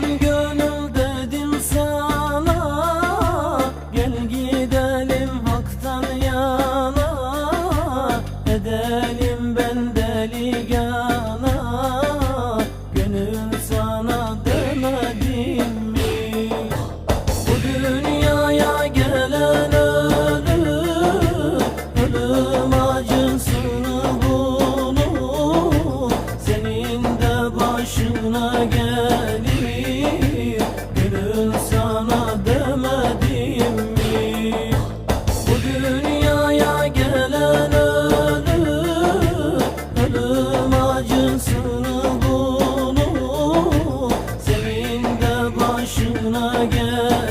Can gönül dedim sana Gel gidelim haktan yana. Edelim ben deli gana Gönül sana demedim mi? Bu dünyaya gelen ölür acısını bulur Senin de başına gel başına gel.